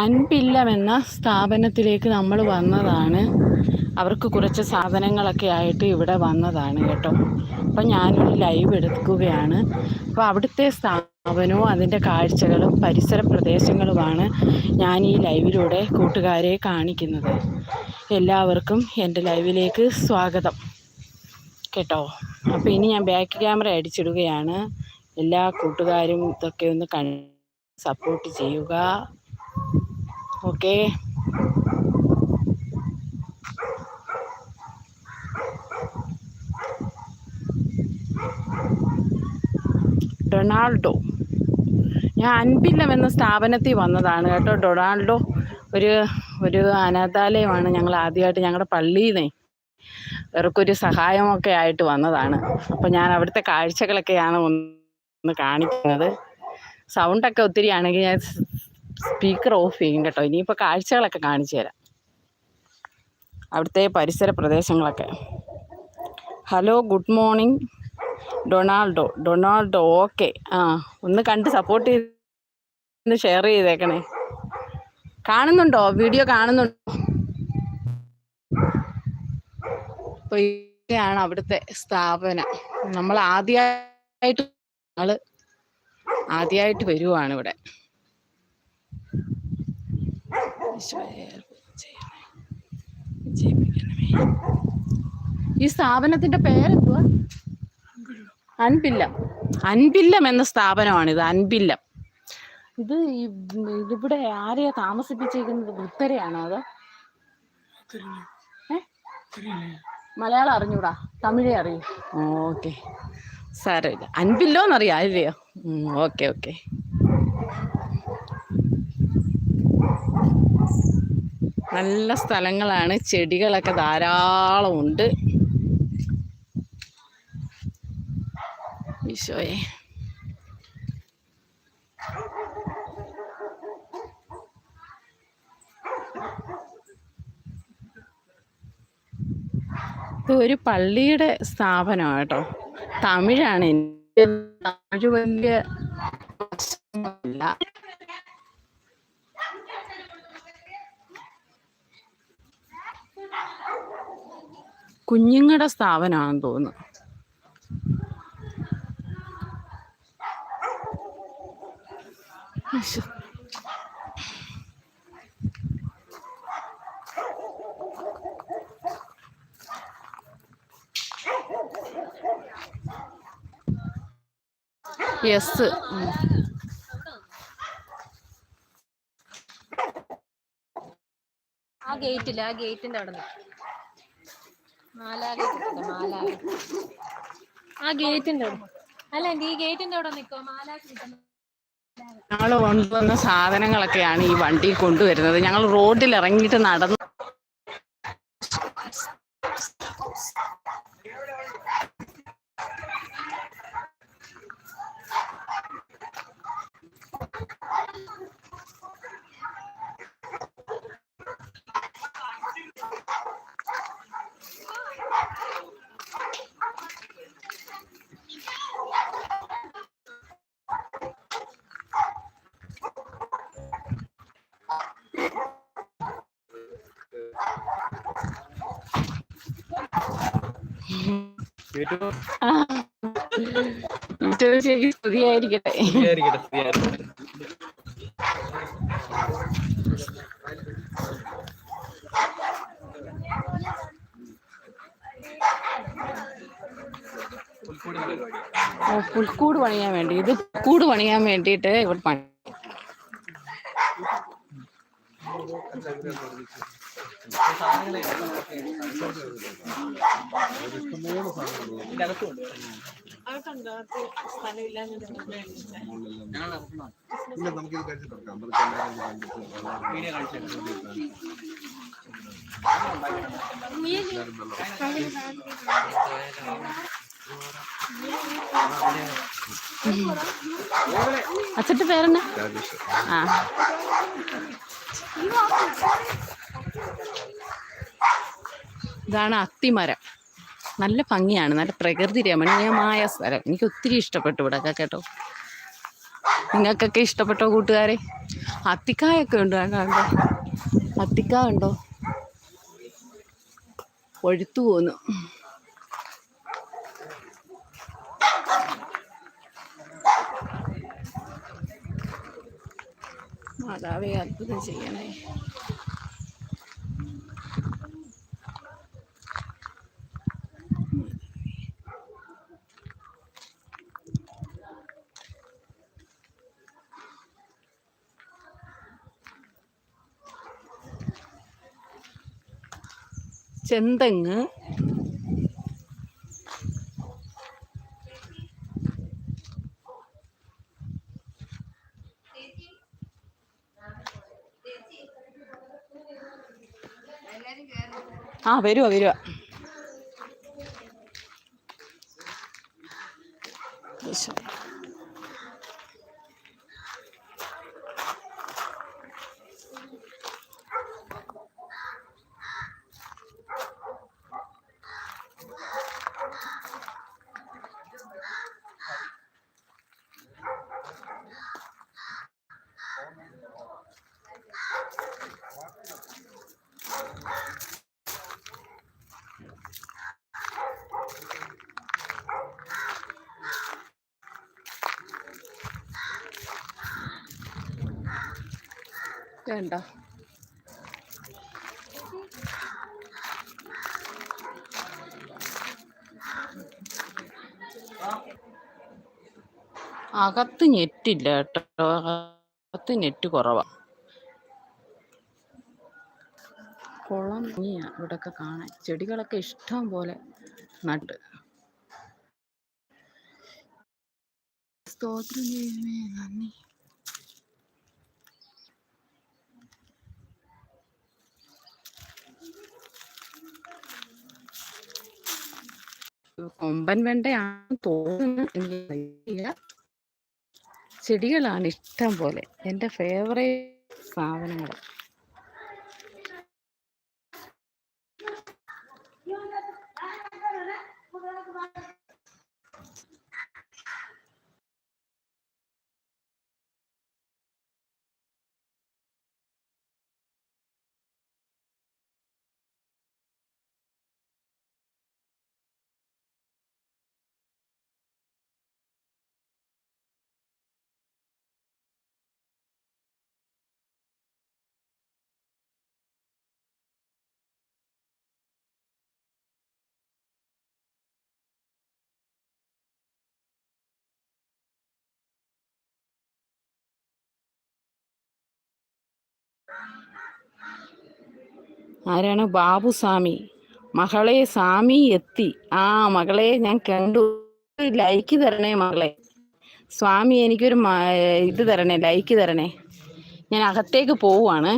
അൻപില്ലം എന്ന സ്ഥാപനത്തിലേക്ക് നമ്മൾ വന്നതാണ്. അവർക്ക് കുറച്ച് സാധനങ്ങളൊക്കെ ആയിട്ട് ഇവിടെ വന്നതാണ് കേട്ടോ. അപ്പം ഞാനൊരു ലൈവ് എടുക്കുകയാണ്. അപ്പോൾ അവിടുത്തെ സ്ഥാപനവും അതിന്റെ കാഴ്ചകളും പരിസര പ്രദേശങ്ങളുമാണ് ഞാൻ ഈ ലൈവിലൂടെ കൂട്ടുകാരെ കാണിക്കുന്നത്. എല്ലാവർക്കും എന്റെ ലൈവിലേക്ക് സ്വാഗതം കേട്ടോ. അപ്പോൾ ഇനി ഞാൻ ബാക്ക് ക്യാമറ അടിച്ചിടുകയാണ്. എല്ലാ കൂട്ടുകാരും ഇതൊക്കെ ഒന്ന് സപ്പോർട്ട് ചെയ്യുക. ഓക്കെ. ഡൊണാൾഡോ. ഞാൻ അൻപില്ലം എന്ന സ്ഥാപനത്തിൽ വന്നതാണ് കേട്ടോ. ഡൊണാൾഡോ ഒരു ഒരു അനാഥാലയമാണ് ഞങ്ങൾ ആദ്യമായിട്ട് ഞങ്ങളുടെ പള്ളിയിൽ നിന്നേ ഇവർക്കൊരു സഹായമൊക്കെ ആയിട്ട് വന്നതാണ്. അപ്പോൾ ഞാൻ അവിടുത്തെ കാഴ്ചകളൊക്കെയാണ് ഒന്ന് കാണിക്കുന്നത്. സൗണ്ടൊക്കെ ഒത്തിരി ആണെങ്കിൽ ഞാൻ സ്പീക്കർ ഓഫ് ചെയ്യും കേട്ടോ. ഇനിയിപ്പോൾ കാഴ്ചകളൊക്കെ കാണിച്ചു തരാം. അവിടുത്തെ പരിസര പ്രദേശങ്ങളൊക്കെ. Hello good morning Donaldo. Donaldo okay. ആ ഒന്ന് കണ്ട് സപ്പോർട്ട് ചെയ്ത് ഷെയർ ചെയ്തേക്കണേ. കാണുന്നുണ്ടോ? വീഡിയോ കാണുന്നുണ്ടോ? അപ്പോൾ ഇതാണ് അവിടുത്തെ സ്ഥാപനം. നമ്മൾ ആദ്യമായിട്ട് ആദ്യമായിട്ട് വരുവാണ് ഇവിടെ ഈശോയെ ചെയ്യണേ. വിജയിപ്പിക്കണമേ. ഈ സ്ഥാപനത്തിന്റെ പേരെന്തുവാ? അൻപില്ലം. അൻപില്ലം എന്ന സ്ഥാപനമാണിത് അൻപില്ലം. ഇത് ഇതിവിടെ ആരെയാ താമസിപ്പിച്ചിരിക്കുന്നത്? ഉത്തരയാണോ അത്? മലയാളം അറിഞ്ഞൂടാ തമിഴേ അറിയൂ. ഓക്കെ. സാരമില്ല. അൻപില്ലോന്നറിയാം അല്ലയോ? Okay okay. നല്ല സ്ഥലങ്ങളാണ്. ചെടികളൊക്കെ ധാരാളം ഉണ്ട്. ഈശോയെ. ഇത് ഒരു പള്ളിയുടെ സ്ഥാപനമാണ് കേട്ടോ. തമിഴാണ് എനിക്ക് തമിഴ് വലിയ കുഞ്ഞുങ്ങളുടെ സ്ഥാപനമാണെന്ന് തോന്നുന്നു. യെസ് ആ ഗേറ്റില്ല ആ ഗേറ്റിന്റെ അവിടെ നിന്ന് ആ ഗേറ്റിന്റെ അല്ല ഈ ഗേറ്റിന്റെ അവിടെ നിക്കോ? കിട്ടുന്നു ഞങ്ങൾ കൊണ്ടുവന്ന സാധനങ്ങളൊക്കെയാണ് ഈ വണ്ടി കൊണ്ടുവരുന്നത്. ഞങ്ങൾ റോഡിൽ ഇറങ്ങിയിട്ട് നടന്ന് സ്തുതിയായിരിക്കട്ടെ പുൽക്കൂട് പണിയാൻ വേണ്ടി. ഇത് കൂട് പണിയാൻ വേണ്ടിയിട്ട് ഇവിടെ പണി. നമുക്കിത് കഴിച്ചിട്ടുറക്കാം നമുക്ക് ഇത് അച്ഛന്റെ പേരെന്നാ? ആ. ഇതാണ് അത്തിമരം. നല്ല ഭംഗിയാണ് നല്ല പ്രകൃതി രമണീയമായ സ്ഥലം. എനിക്ക് ഒത്തിരി ഇഷ്ടപ്പെട്ടു ഇവിടെ കേട്ടോ. നിങ്ങൾക്കൊക്കെ ഇഷ്ടപ്പെട്ടോ കൂട്ടുകാരെ? അത്തിക്കായൊക്കെ ഉണ്ട്? കണ്ടോ? അത്തിക്കായ ഉണ്ടോ ഒഴുത്തു പോന്നു. മാതാവേ അത്ഭുതം ചെയ്യണേ. ചെന്തെങ്ങ്? ആ വരുവാ വരുവാ. വേണ്ട. അകത്ത് നെറ്റില്ല കേട്ടോ. അകത്ത് നെറ്റ് കുറവാ. കുളം ഭംഗിയാ ഇവിടൊക്കെ കാണാൻ. ചെടികളൊക്കെ ഇഷ്ടം പോലെ നട്ട്. സ്തോത്രം ചെയ്യുമേ നന്ദി. കൊമ്പൻ വെണ്ടയാണെന്ന് തോന്നുന്നു ചെടികളാണ് ഇഷ്ടം പോലെ. എന്റെ ഫേവറേറ്റ് സാധനങ്ങൾ. ആരാണ്? ബാബു സ്വാമി. മകളെ സ്വാമി എത്തി. ആ മകളെ ഞാൻ കണ്ടു. ലൈക്ക് തരണേ മകളെ. സ്വാമി എനിക്കൊരു ഇത് തരണേ ലൈക്ക് തരണേ. ഞാൻ അകത്തേക്ക് പോവുകയാണ്